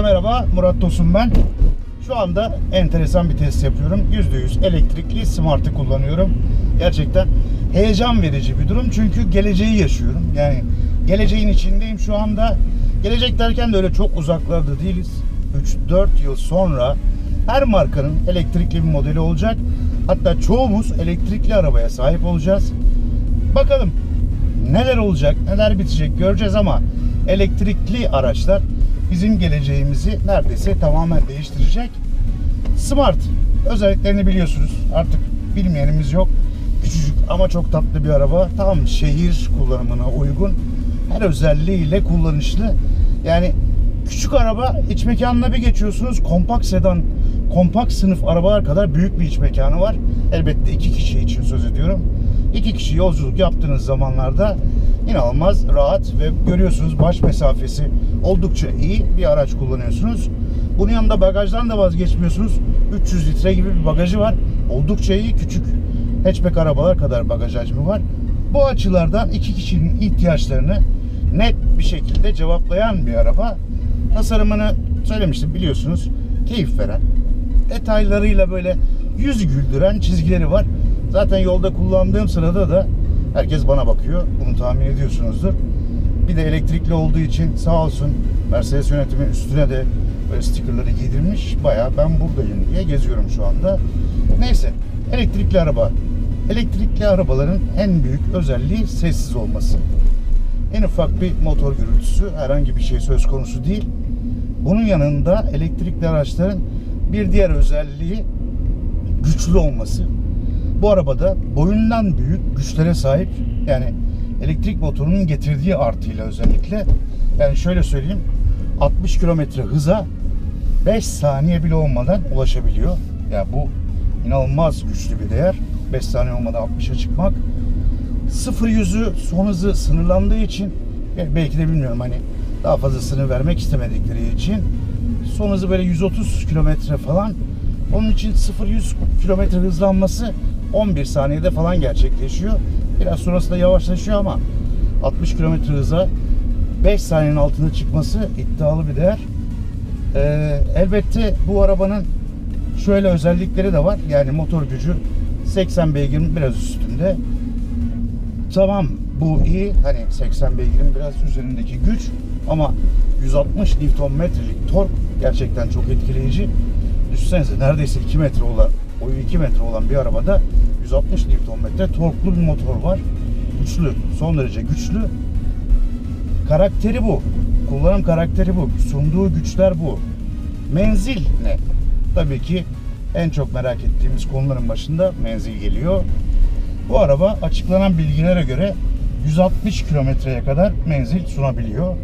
Herkese merhaba. Murat Tosun ben. Şu anda enteresan bir test yapıyorum. %100 elektrikli Smart'ı kullanıyorum. Gerçekten heyecan verici bir durum. Çünkü geleceği yaşıyorum. Yani geleceğin içindeyim şu anda. Gelecek derken de öyle çok uzaklarda değiliz. 3-4 yıl sonra her markanın elektrikli bir modeli olacak. Hatta çoğumuz elektrikli arabaya sahip olacağız. Bakalım neler olacak, neler bitecek göreceğiz ama elektrikli araçlar bizim geleceğimizi neredeyse tamamen değiştirecek. Smart özelliklerini biliyorsunuz. Artık bilmeyenimiz yok. Küçücük ama çok tatlı bir araba. Tam şehir kullanımına uygun. Her özelliğiyle kullanışlı. Yani küçük araba iç mekanına bir geçiyorsunuz. Kompakt sedan, kompakt sınıf arabalar kadar büyük bir iç mekanı var. Elbette iki kişi için söz ediyorum. İki kişi yolculuk yaptığınız zamanlarda inanılmaz rahat ve görüyorsunuz baş mesafesi oldukça iyi bir araç kullanıyorsunuz. Bunun yanında bagajdan da vazgeçmiyorsunuz. 300 litre gibi bir bagajı var. Oldukça iyi. Küçük hatchback arabalar kadar bagaj hacmi var. Bu açılardan iki kişinin ihtiyaçlarını net bir şekilde cevaplayan bir araba. Tasarımını söylemiştim biliyorsunuz. Keyif veren, detaylarıyla böyle yüz güldüren çizgileri var. Zaten yolda kullandığım sırada da herkes bana bakıyor. Bunu tahmin ediyorsunuzdur. Bir de elektrikli olduğu için sağ olsun Mercedes yönetimi üstüne de böyle stickerları giydirmiş. Baya ben buradayım diye geziyorum şu anda. Neyse elektrikli araba. Elektrikli arabaların en büyük özelliği sessiz olması. En ufak bir motor gürültüsü herhangi bir şey söz konusu değil. Bunun yanında elektrikli araçların bir diğer özelliği güçlü olması. Bu arabada boyundan büyük güçlere sahip yani elektrik motorunun getirdiği artıyla özellikle yani şöyle söyleyeyim 60 kilometre hıza 5 saniye bile olmadan ulaşabiliyor. Yani bu inanılmaz güçlü bir değer. 5 saniye olmadan 60'a çıkmak. Sıfır yüzü son hızı sınırlandığı için belki de bilmiyorum hani daha fazla sınır vermek istemedikleri için son hızı böyle 130 kilometre falan. Onun için 0-100 kilometre hızlanması 11 saniyede falan gerçekleşiyor. Biraz sonrasında yavaşlaşıyor ama 60 kilometre hıza 5 saniyenin altına çıkması iddialı bir değer. Ee, elbette bu arabanın şöyle özellikleri de var. Yani motor gücü 80 beygirin biraz üstünde. Tamam bu iyi. Hani 80 beygirin biraz üzerindeki güç ama 160 Nm'lik tork gerçekten çok etkileyici. Düşünsenize neredeyse 2 metre olan, boyu 2 metre olan bir arabada 160 Nm torklu bir motor var. Güçlü, son derece güçlü. Karakteri bu. Kullanım karakteri bu. Sunduğu güçler bu. Menzil ne? Tabii ki en çok merak ettiğimiz konuların başında menzil geliyor. Bu araba açıklanan bilgilere göre 160 kilometreye kadar menzil sunabiliyor.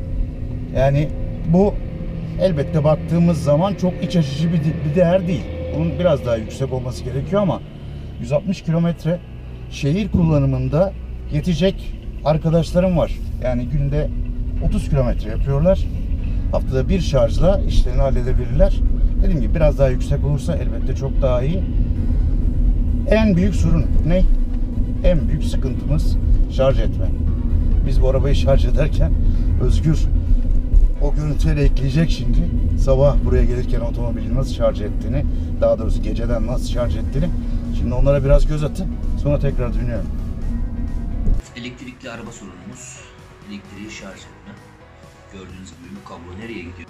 Yani bu elbette baktığımız zaman çok iç açıcı bir, bir değer değil. Bunun biraz daha yüksek olması gerekiyor ama 160 kilometre şehir kullanımında yetecek arkadaşlarım var. Yani günde 30 kilometre yapıyorlar. Haftada bir şarjla işlerini halledebilirler. Dediğim gibi biraz daha yüksek olursa elbette çok daha iyi. En büyük sorun ne? En büyük sıkıntımız şarj etme. Biz bu arabayı şarj ederken Özgür o görüntüleri ekleyecek şimdi. Sabah buraya gelirken otomobili nasıl şarj ettiğini, daha doğrusu geceden nasıl şarj ettiğini. Şimdi onlara biraz göz atın. Sonra tekrar dönüyorum. Elektrikli araba sorunumuz elektriği şarj etme. Gördüğünüz gibi bu kablo nereye gidiyor?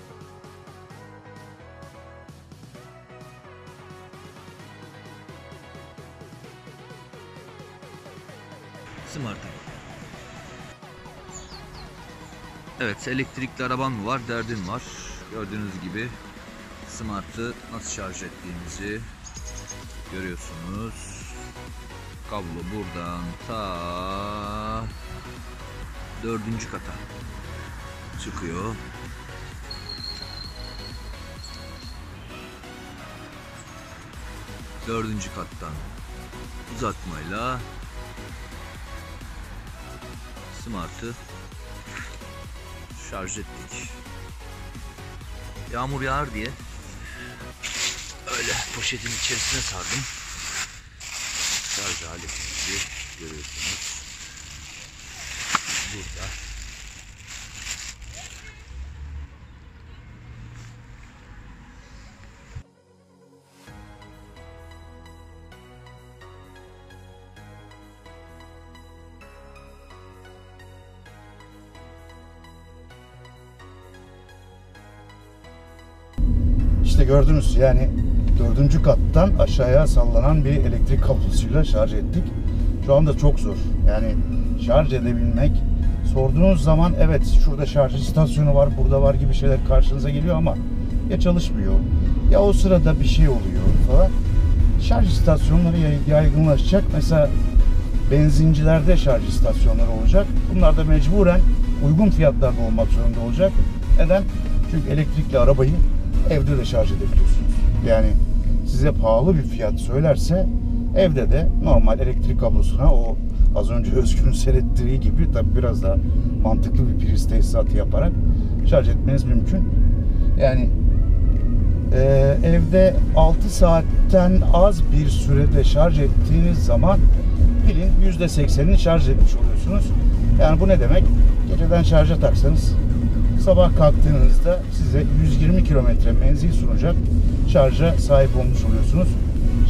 Smart'a. Evet, elektrikli araban mı var, derdin var. Gördüğünüz gibi Smart'ı nasıl şarj ettiğimizi görüyorsunuz. Kablo buradan ta dördüncü kata çıkıyor. Dördüncü kattan uzatmayla Smart'ı şarj ettik. Yağmur yağar diye öyle poşetin içerisine sardım. Şarj aletimizi görüyorsunuz. Burada. İşte gördünüz yani dördüncü kattan aşağıya sallanan bir elektrik kablosuyla şarj ettik. Şu anda çok zor. Yani şarj edebilmek sorduğunuz zaman evet şurada şarj istasyonu var, burada var gibi şeyler karşınıza geliyor ama ya çalışmıyor ya o sırada bir şey oluyor falan. Şarj istasyonları yay- yaygınlaşacak. Mesela benzincilerde şarj istasyonları olacak. Bunlar da mecburen uygun fiyatlarda olmak zorunda olacak. Neden? Çünkü elektrikli arabayı evde de şarj edebiliyorsunuz. Yani size pahalı bir fiyat söylerse evde de normal elektrik kablosuna o az önce Özgür'ün seyrettiği gibi tabi biraz daha mantıklı bir priz tesisatı yaparak şarj etmeniz mümkün. Yani ee, evde 6 saatten az bir sürede şarj ettiğiniz zaman pilin %80'ini şarj etmiş oluyorsunuz. Yani bu ne demek? Geceden şarja taksanız sabah kalktığınızda size 120 kilometre menzil sunacak şarja sahip olmuş oluyorsunuz.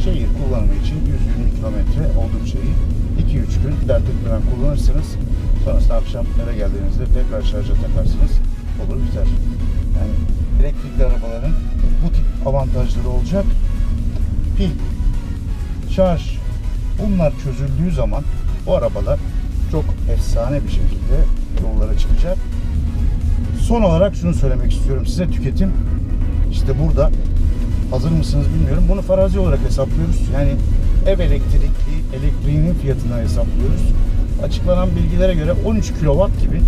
Şehir kullanımı için 120 kilometre oldukça iyi. 2-3 gün dert etmeden kullanırsınız. Sonrasında akşam eve geldiğinizde tekrar şarja takarsınız. Olur biter. Yani elektrikli arabaların bu tip avantajları olacak. Pil, şarj bunlar çözüldüğü zaman bu arabalar çok efsane bir şekilde yollara çıkacak. Son olarak şunu söylemek istiyorum size tüketim işte burada hazır mısınız bilmiyorum. Bunu farazi olarak hesaplıyoruz. Yani ev elektrikli elektriğinin fiyatına hesaplıyoruz. Açıklanan bilgilere göre 13 kW gibi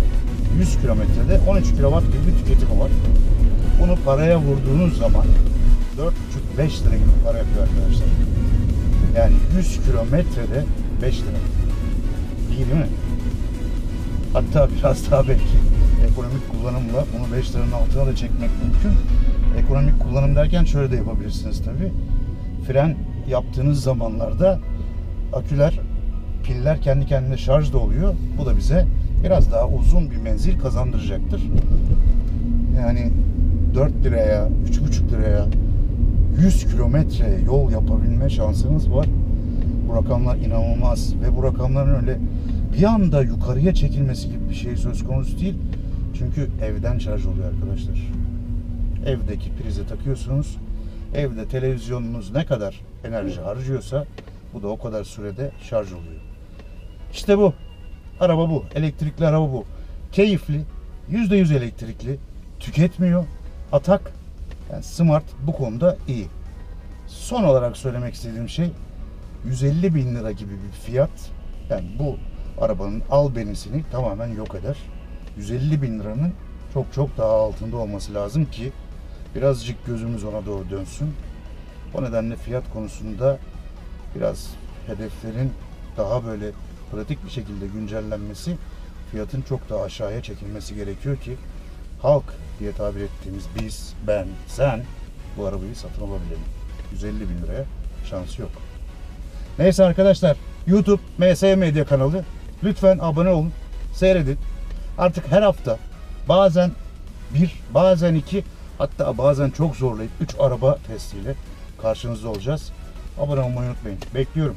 100 kilometrede 13 kW gibi bir tüketimi var. Bunu paraya vurduğunuz zaman 4,5-5 lira gibi para yapıyor arkadaşlar. Yani 100 kilometrede 5 lira. İyi değil mi? Hatta biraz daha belki ekonomik kullanımla bunu 5 liranın altına da çekmek mümkün. Ekonomik kullanım derken şöyle de yapabilirsiniz tabi. Fren yaptığınız zamanlarda aküler, piller kendi kendine şarj da oluyor. Bu da bize biraz daha uzun bir menzil kazandıracaktır. Yani 4 liraya, 3,5 liraya 100 kilometre yol yapabilme şansınız var. Bu rakamlar inanılmaz ve bu rakamların öyle bir anda yukarıya çekilmesi gibi bir şey söz konusu değil. Çünkü evden şarj oluyor arkadaşlar. Evdeki prize takıyorsunuz. Evde televizyonunuz ne kadar enerji harcıyorsa bu da o kadar sürede şarj oluyor. İşte bu. Araba bu. Elektrikli araba bu. Keyifli. %100 elektrikli. Tüketmiyor. Atak. Yani Smart bu konuda iyi. Son olarak söylemek istediğim şey 150 bin lira gibi bir fiyat. Yani bu arabanın albenisini tamamen yok eder. 150 bin liranın çok çok daha altında olması lazım ki birazcık gözümüz ona doğru dönsün. O nedenle fiyat konusunda biraz hedeflerin daha böyle pratik bir şekilde güncellenmesi, fiyatın çok daha aşağıya çekilmesi gerekiyor ki halk diye tabir ettiğimiz biz, ben, sen bu arabayı satın alabilelim. 150 bin liraya şansı yok. Neyse arkadaşlar YouTube MS Medya kanalı lütfen abone olun, seyredin. Artık her hafta bazen bir, bazen iki, hatta bazen çok zorlayıp üç araba testiyle karşınızda olacağız. Abone olmayı unutmayın. Bekliyorum.